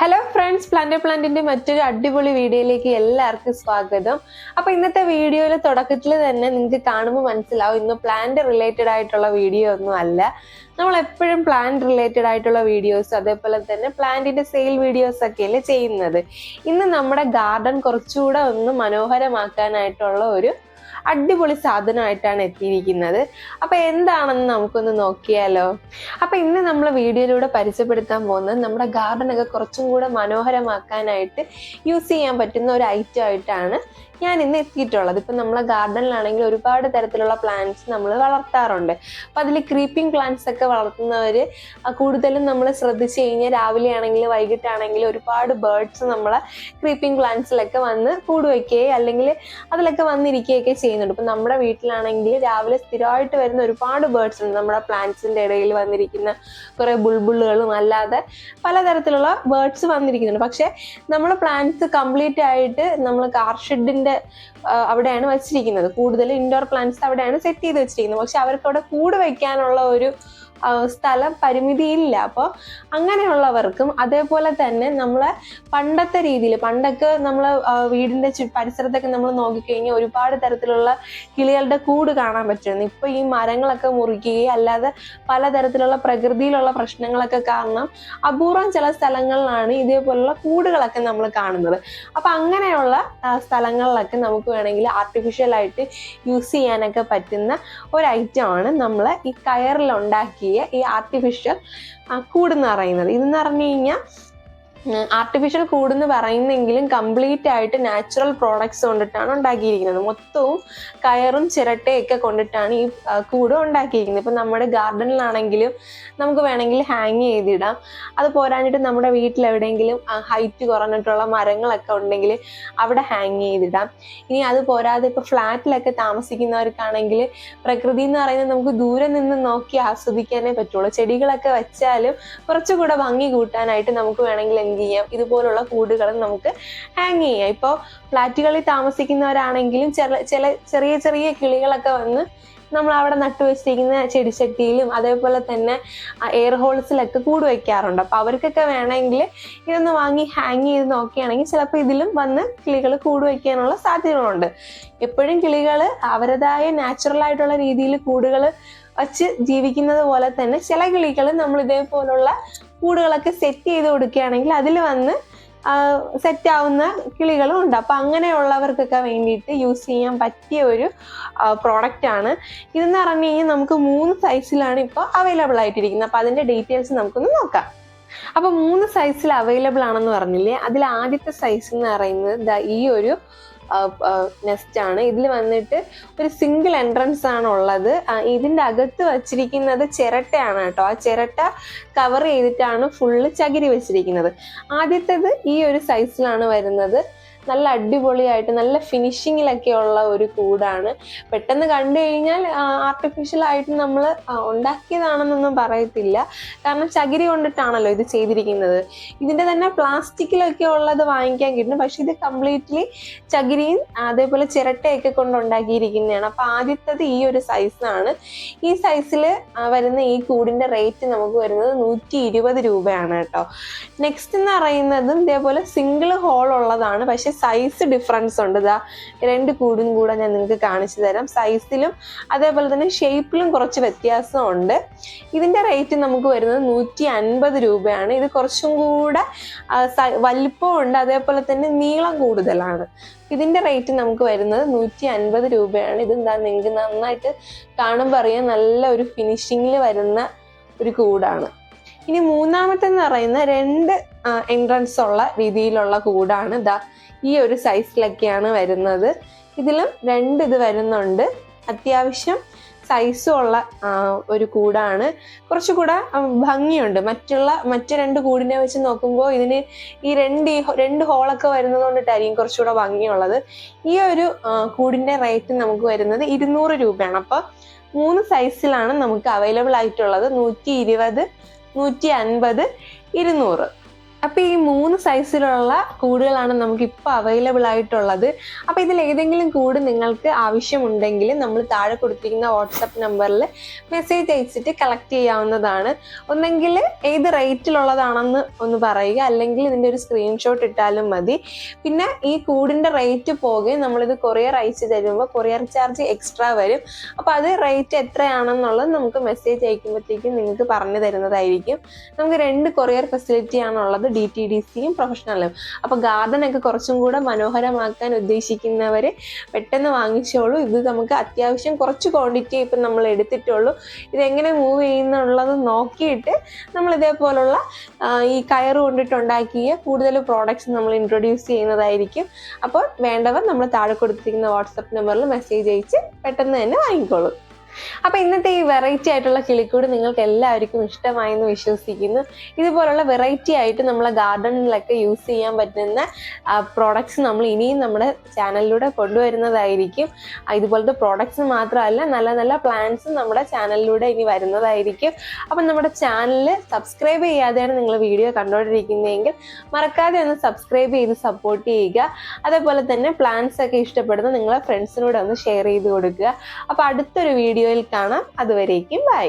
Hello friends plant പ്ലാന്റിന്റെ മറ്റൊരു അടിപൊളി വീഡിയോയിലേക്ക് എല്ലാവർക്കും സ്വാഗതം. അപ്പൊ ഇന്നത്തെ വീഡിയോയിൽ തുടക്കത്തിൽ തന്നെ നിങ്ങൾക്ക് കാണുമ്പോൾ മനസ്സിലാവും ഇന്ന് പ്ലാന്റ് റിലേറ്റഡ് ആയിട്ടുള്ള വീഡിയോ ഒന്നും അല്ല. നമ്മൾ എപ്പോഴും പ്ലാന്റ് റിലേറ്റഡ് ആയിട്ടുള്ള വീഡിയോസ് അതേപോലെ തന്നെ പ്ലാന്റിന്റെ സെയിൽ വീഡിയോസ് ഒക്കെയല്ലേ ചെയ്യുന്നത്. ഇന്ന് നമ്മുടെ ഗാർഡൻ കുറച്ചുകൂടെ ഒന്ന് മനോഹരമാക്കാനായിട്ടുള്ള ഒരു അടിപൊളി സാധനമായിട്ടാണ് എത്തിയിരിക്കുന്നത്. അപ്പൊ എന്താണെന്ന് നമുക്കൊന്ന് നോക്കിയാലോ? അപ്പൊ ഇന്ന് നമ്മൾ വീഡിയോയിലൂടെ പരിചയപ്പെടുത്താൻ പോകുന്നത് നമ്മുടെ ഗാർഡനൊക്കെ കുറച്ചും കൂടെ മനോഹരമാക്കാനായിട്ട് യൂസ് ചെയ്യാൻ പറ്റുന്ന ഒരു ഐറ്റം ആയിട്ടാണ് ഞാൻ ഇന്ന് എത്തിയിട്ടുള്ളത്. ഇപ്പം നമ്മളെ ഗാർഡനിലാണെങ്കിൽ ഒരുപാട് തരത്തിലുള്ള പ്ലാന്റ്സ് നമ്മൾ വളർത്താറുണ്ട്. അപ്പം അതിൽ ക്രീപ്പിംഗ് പ്ലാന്റ്സ് ഒക്കെ വളർത്തുന്നവർ കൂടുതലും നമ്മൾ ശ്രദ്ധിച്ചു കഴിഞ്ഞാൽ രാവിലെ ആണെങ്കിൽ വൈകിട്ടാണെങ്കിൽ ഒരുപാട് ബേർഡ്സ് നമ്മളെ ക്രീപ്പിംഗ് പ്ലാന്റ്സിലൊക്കെ വന്ന് കൂട് വയ്ക്കുകയും അല്ലെങ്കിൽ അതിലൊക്കെ വന്നിരിക്കുകയൊക്കെ ചെയ്യുന്നുണ്ട്. ഇപ്പം നമ്മുടെ വീട്ടിലാണെങ്കിൽ രാവിലെ സ്ഥിരമായിട്ട് വരുന്ന ഒരുപാട് ബേർഡ്സ് ഉണ്ട്. നമ്മുടെ പ്ലാന്റ്സിന്റെ ഇടയിൽ വന്നിരിക്കുന്ന കുറേ ബുൾബുളുകളും അല്ലാതെ പലതരത്തിലുള്ള ബേർഡ്സ് വന്നിരിക്കുന്നുണ്ട്. പക്ഷേ നമ്മൾ പ്ലാന്റ്സ് കംപ്ലീറ്റ് ആയിട്ട് നമ്മൾ കാർ ഷെഡിന്റെ അവിടെയാണ് വെച്ചിരിക്കുന്നത്. കൂടുതൽ ഇൻഡോർ പ്ലാന്റ്സ് അവിടെയാണ് സെറ്റ് ചെയ്ത് വെച്ചിരിക്കുന്നത്. പക്ഷെ അവർക്ക് അവിടെ കൂട് വെക്കാനുള്ള ഒരു സ്ഥലം പരിമിതിയില്ല. അപ്പോൾ അങ്ങനെയുള്ളവർക്കും അതേപോലെ തന്നെ നമ്മളെ പണ്ടത്തെ രീതിയിൽ പണ്ടൊക്കെ നമ്മൾ വീടിന്റെ ചു പരിസരത്തൊക്കെ നമ്മൾ നോക്കിക്കഴിഞ്ഞാൽ ഒരുപാട് തരത്തിലുള്ള കിളികളുടെ കൂട് കാണാൻ പറ്റുന്നു ഇപ്പോൾ ഈ മരങ്ങളൊക്കെ മുറിക്കുകയും അല്ലാതെ പലതരത്തിലുള്ള പ്രകൃതിയിലുള്ള പ്രശ്നങ്ങളൊക്കെ കാരണം അപൂർവം ചില സ്ഥലങ്ങളിലാണ് ഇതേപോലുള്ള കൂടുകളൊക്കെ നമ്മൾ കാണുന്നത്. അപ്പം അങ്ങനെയുള്ള സ്ഥലങ്ങളിലൊക്കെ നമുക്ക് വേണമെങ്കിൽ ആർട്ടിഫിഷ്യലായിട്ട് യൂസ് ചെയ്യാനൊക്കെ പറ്റുന്ന ഒരു ഐറ്റമാണ് നമ്മൾ ഈ കയറിൽ ഉണ്ടാക്കിയ ഈ ആർട്ടിഫിഷ്യൽ കൂടെന്ന് പറയുന്നത്. ഇതെന്ന് പറഞ്ഞു കഴിഞ്ഞാൽ ആർട്ടിഫിഷ്യൽ കൂടെന്ന് പറയുന്നെങ്കിലും കംപ്ലീറ്റ് ആയിട്ട് നാച്ചുറൽ പ്രോഡക്ട്സ് കൊണ്ടിട്ടാണ് ഉണ്ടാക്കിയിരിക്കുന്നത്. മൊത്തവും കയറും ചിരട്ടയൊക്കെ കൊണ്ടിട്ടാണ് ഈ കൂട് ഉണ്ടാക്കിയിരിക്കുന്നത്. ഇപ്പം നമ്മുടെ ഗാർഡനിലാണെങ്കിലും നമുക്ക് വേണമെങ്കിൽ ഹാങ് ചെയ്തിടാം. അത് പോരാഞ്ഞിട്ട് നമ്മുടെ വീട്ടിൽ എവിടെയെങ്കിലും ഹൈറ്റ് കുറഞ്ഞിട്ടുള്ള മരങ്ങളൊക്കെ ഉണ്ടെങ്കിൽ അവിടെ ഹാങ് ചെയ്തിടാം. ഇനി അത് പോരാതെ ഇപ്പോൾ ഫ്ലാറ്റിലൊക്കെ താമസിക്കുന്നവർക്കാണെങ്കിൽ പ്രകൃതി എന്ന് പറയുന്നത് നമുക്ക് ദൂരെ നിന്ന് നോക്കി ആസ്വദിക്കാനേ പറ്റുള്ളൂ. ചെടികളൊക്കെ വെച്ചാലും കുറച്ചുകൂടെ ഭംഗി കൂട്ടാനായിട്ട് നമുക്ക് വേണമെങ്കിൽ എന്ത് ചെയ്യാം. ഇതുപോലുള്ള കൂടുകൾ നമുക്ക് ഹാങ് ചെയ്യാം. ഇപ്പോൾ ഫ്ലാറ്റുകളിൽ താമസിക്കുന്നവരാണെങ്കിലും ചില ചില ചെറിയ ചെറിയ കിളികളൊക്കെ വന്ന് നമ്മൾ അവിടെ നട്ടുവെച്ചിരിക്കുന്ന ചെടിച്ചട്ടിയിലും അതേപോലെ തന്നെ എയർ ഹോൾസിലൊക്കെ കൂട് വയ്ക്കാറുണ്ട് അപ്പോൾ അവർക്കൊക്കെ വേണമെങ്കിൽ ഇതൊന്ന് വാങ്ങി ഹാങ് ചെയ്ത് നോക്കുകയാണെങ്കിൽ ചിലപ്പോൾ ഇതിലും വന്ന് കിളികൾ കൂട് വയ്ക്കാനുള്ള സാധ്യതകളുണ്ട്. എപ്പോഴും കിളികൾ അവരുടേതായ നാച്ചുറൽ ആയിട്ടുള്ള രീതിയിൽ കൂടുകൾ വച്ച് ജീവിക്കുന്നത് പോലെ തന്നെ ചില കിളികൾ നമ്മൾ ഇതേപോലുള്ള കൂടുകളൊക്കെ സെറ്റ് ചെയ്ത് കൊടുക്കുകയാണെങ്കിൽ അതിൽ വന്ന് സെറ്റ് ആവുന്ന കിളികളും ഉണ്ട്. അപ്പം അങ്ങനെയുള്ളവർക്കൊക്കെ വേണ്ടിയിട്ട് യൂസ് ചെയ്യാൻ പറ്റിയ ഒരു പ്രോഡക്റ്റ് ആണ്. ഇതെന്ന് പറഞ്ഞു കഴിഞ്ഞാൽ നമുക്ക് മൂന്ന് സൈസിലാണ് ഇപ്പോൾ അവൈലബിൾ ആയിട്ടിരിക്കുന്നത്. അപ്പം അതിന്റെ ഡീറ്റെയിൽസ് നമുക്കൊന്ന് നോക്കാം. അപ്പം മൂന്ന് സൈസിൽ അവൈലബിൾ ആണെന്ന് പറഞ്ഞില്ലേ? അതിൽ ആദ്യത്തെ സൈസ് എന്ന് പറയുന്നത് ഈ ഒരു നെസ്റ്റ് ആണ്. ഇതിൽ വന്നിട്ട് ഒരു സിംഗിൾ എൻട്രൻസ് ആണ് ഉള്ളത്. ഇതിന്റെ അകത്ത് വച്ചിരിക്കുന്നത് ചിരട്ടയാണ് കേട്ടോ. ആ ചിരട്ട കവർ ചെയ്തിട്ടാണ് ഫുള്ള് ചകിരി വെച്ചിരിക്കുന്നത്. ആദ്യത്തേത് ഈ ഒരു സൈസിലാണ് വരുന്നത്. നല്ല അടിപൊളിയായിട്ട് നല്ല ഫിനിഷിങ്ങിലൊക്കെ ഉള്ള ഒരു കൂടാണ്. പെട്ടെന്ന് കണ്ടു കഴിഞ്ഞാൽ ആർട്ടിഫിഷ്യൽ ആയിട്ട് നമ്മൾ ഉണ്ടാക്കിയതാണെന്നൊന്നും പറയത്തില്ല. കാരണം ചകിരി കൊണ്ടിട്ടാണല്ലോ ഇത് ചെയ്തിരിക്കുന്നത്. ഇതിന്റെ തന്നെ പ്ലാസ്റ്റിക്കിലൊക്കെ ഉള്ളത് വാങ്ങിക്കാൻ കിട്ടും. പക്ഷെ ഇത് കംപ്ലീറ്റ്ലി ചകിരിയും അതേപോലെ ചിരട്ടയൊക്കെ കൊണ്ട് ഉണ്ടാക്കിയിരിക്കുന്നതാണ്. അപ്പോൾ ആദ്യത്തത് ഈ ഒരു സൈസാണ് ഈ സൈസിൽ വരുന്ന ഈ കൂടിന്റെ റേറ്റ് നമുക്ക് വരുന്നത് നൂറ്റി ഇരുപത് രൂപയാണ് കേട്ടോ. നെക്സ്റ്റ് എന്ന് പറയുന്നതും ഇതേപോലെ സിംഗിൾ ഹോൾ ഉള്ളതാണ്. പക്ഷെ സൈസ് ഡിഫറൻസ് ഉണ്ട്. ഇതാ രണ്ട് കൂടും കൂടെ ഞാൻ നിങ്ങൾക്ക് കാണിച്ചു തരാം. സൈസിലും അതേപോലെ തന്നെ ഷേപ്പിലും കുറച്ച് വ്യത്യാസമുണ്ട് ഇതിന്റെ റേറ്റ് നമുക്ക് വരുന്നത് നൂറ്റി അൻപത് രൂപയാണ്. ഇത് കുറച്ചും കൂടെ വലിപ്പമുണ്ട് അതേപോലെ തന്നെ നീളം കൂടുതലാണ്. ഇതിന്റെ റേറ്റ് നമുക്ക് വരുന്നത് നൂറ്റി അൻപത് രൂപയാണ് ഇതെന്താ നിങ്ങൾക്ക് നന്നായിട്ട് കാണുമ്പോൾ അറിയാം. നല്ല ഒരു ഫിനിഷിങ്ങിൽ വരുന്ന ഒരു കൂടാണ്. ഇനി മൂന്നാമത്തെന്ന് പറയുന്ന രണ്ട് എൻട്രൻസ് ഉള്ള രീതിയിലുള്ള കൂടാണ് ദാ ഈ ഒരു സൈസിലൊക്കെയാണ് വരുന്നത്. ഇതിലും രണ്ട് ഇത് വരുന്നുണ്ട്. അത്യാവശ്യം സൈസും ഉള്ള ഒരു കൂടാണ്. കുറച്ചുകൂടെ ഭംഗിയുണ്ട്. മറ്റുള്ള മറ്റ് രണ്ട് കൂടിനെ വെച്ച് നോക്കുമ്പോൾ ഇതിന് ഈ രണ്ട് രണ്ട് ഹോളൊക്കെ വരുന്നത് കൊണ്ടിട്ടായിരിക്കും കുറച്ചുകൂടെ ഭംഗിയുള്ളത്. ഈ ഒരു കൂടിന്റെ റേറ്റ് നമുക്ക് വരുന്നത് ഇരുന്നൂറ് രൂപയാണ്. അപ്പോൾ മൂന്ന് സൈസിലാണ് നമുക്ക് അവൈലബിൾ ആയിട്ടുള്ളത്. നൂറ്റി ഇരുപത് നൂറ്റി അൻപത് ഇരുന്നൂറ്. അപ്പൊ ഈ മൂന്ന് സൈസിലുള്ള കൂടുകളാണ് നമുക്ക് ഇപ്പോൾ അവൈലബിൾ ആയിട്ടുള്ളത്. അപ്പൊ ഇതിൽ ഏതെങ്കിലും കൂട് നിങ്ങൾക്ക് ആവശ്യമുണ്ടെങ്കിൽ നമ്മൾ താഴെ കൊടുത്തിരിക്കുന്ന വാട്സപ്പ് നമ്പറിൽ മെസ്സേജ് അയച്ചിട്ട് കളക്ട് ചെയ്യാവുന്നതാണ്. ഒന്നെങ്കിൽ ഏത് റേറ്റിലുള്ളതാണെന്ന് ഒന്ന് പറയുക. അല്ലെങ്കിൽ ഇതിന്റെ ഒരു സ്ക്രീൻഷോട്ട് ഇട്ടാലും മതി. പിന്നെ ഈ കൂടിന്റെ റേറ്റ് പോകുകയും നമ്മളിത് കൊറിയർ അയച്ചു തരുമ്പോൾ കൊറിയർ ചാർജ് എക്സ്ട്രാ വരും. അപ്പൊ അത് റേറ്റ് എത്രയാണെന്നുള്ളത് നമുക്ക് മെസ്സേജ് അയക്കുമ്പോഴത്തേക്കും നിങ്ങൾക്ക് പറഞ്ഞു തരുന്നതായിരിക്കും. നമുക്ക് രണ്ട് കൊറിയർ ഫെസിലിറ്റി ആണുള്ളത്. ഡി ടി ഡി സിയും പ്രൊഫഷണലും. അപ്പോൾ ഗാർഡൻ ഒക്കെ കുറച്ചും കൂടെ മനോഹരമാക്കാൻ ഉദ്ദേശിക്കുന്നവർ പെട്ടെന്ന് വാങ്ങിച്ചോളൂ. ഇത് നമുക്ക് അത്യാവശ്യം കുറച്ച് ക്വാണ്ടിറ്റി ഇപ്പം നമ്മൾ എടുത്തിട്ടുള്ളൂ. ഇതെങ്ങനെ മൂവ് ചെയ്യുന്നുള്ളത് നോക്കിയിട്ട് നമ്മൾ ഇതേപോലുള്ള ഈ കയറ് കൊണ്ടിട്ടുണ്ടാക്കിയ കൂടുതൽ പ്രോഡക്റ്റ്സ് നമ്മൾ ഇൻട്രൊഡ്യൂസ് ചെയ്യുന്നതായിരിക്കും. അപ്പോൾ വേണ്ടവർ നമ്മൾ താഴെ കൊടുത്തിരിക്കുന്ന വാട്സപ്പ് നമ്പറിൽ മെസ്സേജ് അയച്ച് പെട്ടെന്ന് തന്നെ വാങ്ങിക്കോളൂ. അപ്പൊ ഇന്നത്തെ ഈ വെറൈറ്റി ആയിട്ടുള്ള കിളിക്കൂട് നിങ്ങൾക്ക് എല്ലാവർക്കും ഇഷ്ടമായി എന്ന് വിശ്വസിക്കുന്നു. ഇതുപോലുള്ള വെറൈറ്റി ആയിട്ട് നമ്മളെ ഗാർഡനിലൊക്കെ യൂസ് ചെയ്യാൻ പറ്റുന്ന പ്രോഡക്ട്സ് നമ്മൾ ഇനിയും നമ്മുടെ ചാനലിലൂടെ കൊണ്ടുവരുന്നതായിരിക്കും. ഇതുപോലത്തെ പ്രോഡക്ട്സ് മാത്രമല്ല നല്ല നല്ല പ്ലാന്റ്സും നമ്മുടെ ചാനലിലൂടെ ഇനി വരുന്നതായിരിക്കും. അപ്പം നമ്മുടെ ചാനൽ സബ്സ്ക്രൈബ് ചെയ്യാതെയാണ് നിങ്ങൾ വീഡിയോ കണ്ടുകൊണ്ടിരിക്കുന്നതെങ്കിൽ മറക്കാതെ ഒന്ന് സബ്സ്ക്രൈബ് ചെയ്ത് സപ്പോർട്ട് ചെയ്യുക. അതേപോലെ തന്നെ പ്ലാന്റ്സ് ഒക്കെ ഇഷ്ടപ്പെടുന്ന നിങ്ങളെ ഫ്രണ്ട്സിനോട് ഒന്ന് ഷെയർ ചെയ്ത് കൊടുക്കുക. അപ്പോൾ അടുത്തൊരു വീഡിയോയിൽ കാണാം. അതുവരേക്കും ബൈ.